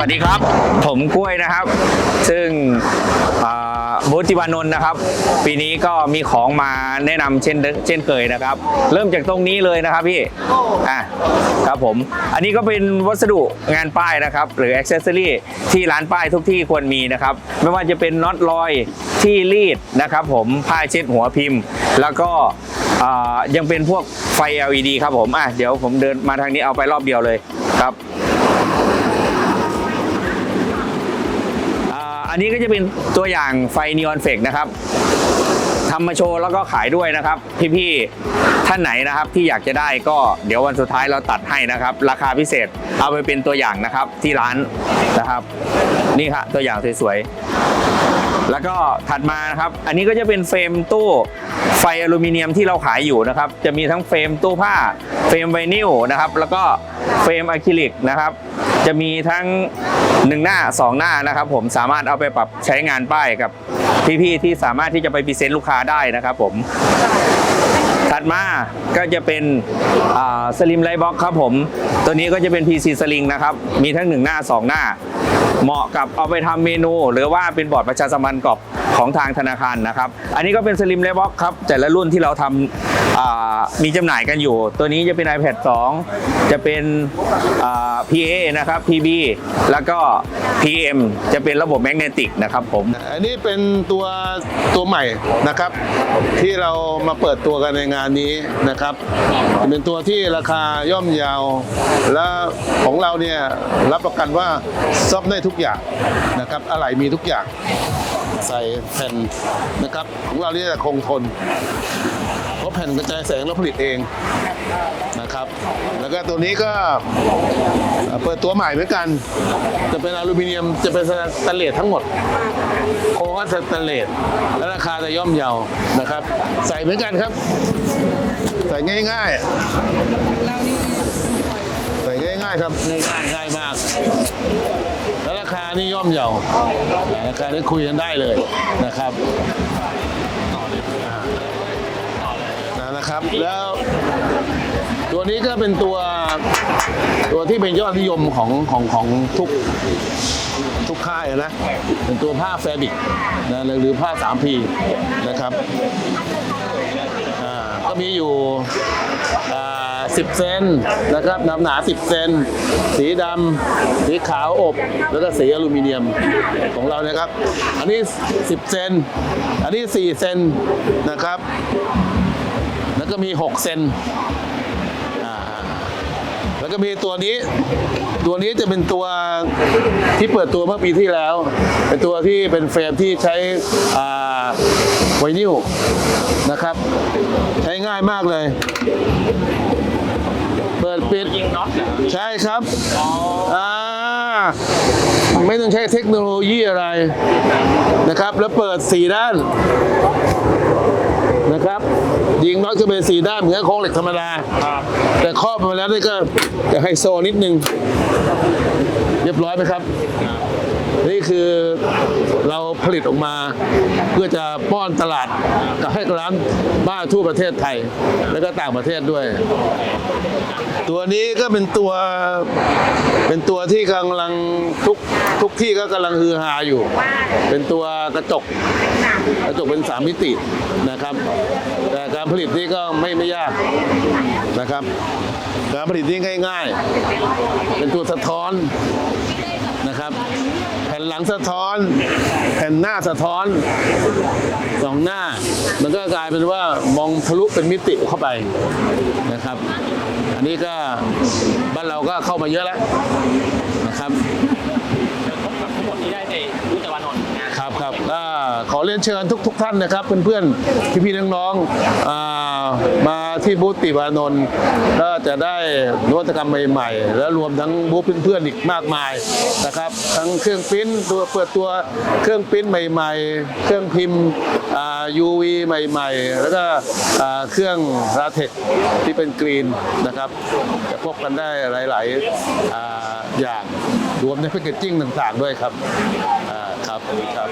วัสดีครับ ผมกล้วยนะครับ ซึ่งบูติวานนท์นะครับ ปีนี้ก็มีของมาแนะนำเช่นเดิเช่นเคยนะครับ เริ่มจากตรงนี้เลยนะครับพี่อะครับผม อันนี้ก็เป็นวัสดุงานป้ายนะครับ หรืออ c เซ s ซอรี่ที่ร้านป้ายทุกที่ควรมีนะครับ ไม่ว่าจะเป็นน็อตลอยที่รีดนะครับ ผมผ้าเช็ดหัวพิมพ์ แล้วก็ยังเป็นพวกไฟ LED ครับผมอะเดี๋ยวผมเดินมาทางนี้เอาไปรอบเดียวเลยครับ อันนี้ก็จะเป็นตัวอย่างไฟนีออนเฟกนะครับทำมาโชว์แล้วก็ขายด้วยนะครับ พี่ๆท่านไหนนะครับที่อยากจะได้ก็เดี๋ยววันสุดท้ายเราตัดให้นะครับ ราคาพิเศษเอาไปเป็นตัวอย่างนะครับที่ร้านนะครับนี่ครับตัวอย่างสวยๆแล้วก็ถัดมานะครับ อันนี้ก็จะเป็นเฟรมตู้ไฟอลูมิเนียมที่เราขายอยู่นะครับ จะมีทั้งเฟรมตู้ผ้า เฟรมไวนิลนะครับแล้วก็เฟรมอะคริลิกนะครับจะมีทั้งหนึ่งหน้าสองหน้านะครับ ผมสามารถเอาไปปรับใช้งานป้ายกับพี่ๆที่สามารถที่จะไปพรีเซนต์ลูกค้าได้นะครับผมถัดมาก็จะเป็นสลิมไลบ็อกครับผม ตัวนี้ก็จะเป็น PC สลิงนะครับ มีทั้งหนึ่งหน้า 2 หน้า เหมาะกับเอาไปทำเมนู หรือว่าเป็นบอร์ดประชาสัมพันธ์กรอบของทางธนาคารนะครับ อันนี้ก็เป็นสลิมไลบ็อกครับ แต่ละรุ่นที่เราทำอ่า มีจำหน่ายกันอยู่ ตัวนี้จะเป็น iPad 2 จะเป็นอ่า PA นะครับ PB แล้วก็ PM จะเป็นระบบแมกเนติกนะครับผม อันนี้เป็นตัวตัวใหม่นะครับ ที่เรามาเปิดตัวกันในงานนี้นะครับ เป็นตัวที่ราคาย่อมเยาว และของเราเนี่ยรับประกันว่าซ่อมได้ทุกอย่างนะครับอะไรมีทุกอย่าง ใส่แผ่นนะครับ ของเราเนี่ยคงทน เพราะแผ่นกระจายแสงเราผลิตเองนะครับ แล้วก็ตัวนี้ก็เปิดตัวใหม่เหมือนกัน จะเป็นอลูมิเนียมจะเป็นสแตนเลสทั้งหมดโครงก็สแตนเลสและราคาจะย่อมเยานะครับ ใส่เหมือนกันครับ ใส่ง่ายๆ ใส่ง่ายๆครับง่ายๆง่ายมาก แล้วราคานี่ย่อมเยาราคานี้คุยกันได้เลยนะครับ ครับแล้วตัวนี้ก็เป็นตัวตัวที่เป็นยอดนิยมของของของทุกทุกค่ายนะ เป็นตัวผ้าแฟบิกนะหรือผ้า 3P นะครับก็มีอยู่ 10 เซนนะครับน้ำหนา 10 เซน สีดำ สีขาวอบ แล้วก็สีอลูมิเนียมของเรานะครับ อันนี้ 10 เซน อันนี้ 4 เซนนะครับ ก็มี 6 เซนอ่าแล้วก็มีตัวนี้ ตัวนี้จะเป็นตัวที่เปิดตัวเมื่อปีที่แล้ว เป็นตัวที่เป็นเฟรมที่ใช้อ่าไวนิลนะครับ ใช้ง่ายมากเลย เปิดปิดยิงน็อตใช่ครับอ่าไม่ต้องใช้เทคโนโลยีอะไรนะครับ แล้วเปิดสี่ด้าน นะครับ ยิงน็อตก็เป็นสีด้านเหมือนโครงเหล็กธรรมดาแต่ครอบมาแล้วนี่ก็จะไฮโซนิดนึงเรียบร้อยไหมครับ นี่คือเราผลิตออกมาเพื่อจะป้อนตลาดกับให้ร้านบ้านทั่วประเทศไทย แล้วก็ต่างประเทศด้วย ตัวนี้ก็เป็นตัวเป็นตัวที่กำลังทุกทุกที่ก็กำลังฮือฮาอยู่ เป็นตัวกระจกกระจกเป็นสามมิตินะครับ แต่การผลิตนี่ก็ไม่ไม่ยากนะครับ การผลิตนี่ง่าย ๆ เป็นตัวสะท้อน นะครับ แผ่นหลังสะท้อน แผ่นหน้าสะท้อนสองหน้า มันก็กลายเป็นว่ามองทะลุเป็นมิติเข้าไปนะครับ อันนี้ก็บ้านเราก็เข้ามาเยอะแล้วนะครับทั้งหมดที่ได้ในบูธติวานนท์ครับครับก็ ขอเรียนเชิญทุกทุกท่านนะครับ เพื่อนๆ พี่ๆ น้องๆอ่ามาที่บูธติวานนท์ก็จะได้นวัตกรรมใหม่ๆ และรวมทั้งบูธเพื่อนๆ อีกมากมายนะครับ ทั้งเครื่องปริ้นตัวเปิดตัวเครื่องปริ้นใหม่ ๆ เครื่องพิมพ์อ่า UV ใหม่ ๆ แล้วก็อ่าเครื่องราเทคที่เป็นกรีนนะครับ จะพบกันได้หลายๆออย่างรวมในแพคเกจจิ้งต่างๆ ด้วยครับ ครับครับ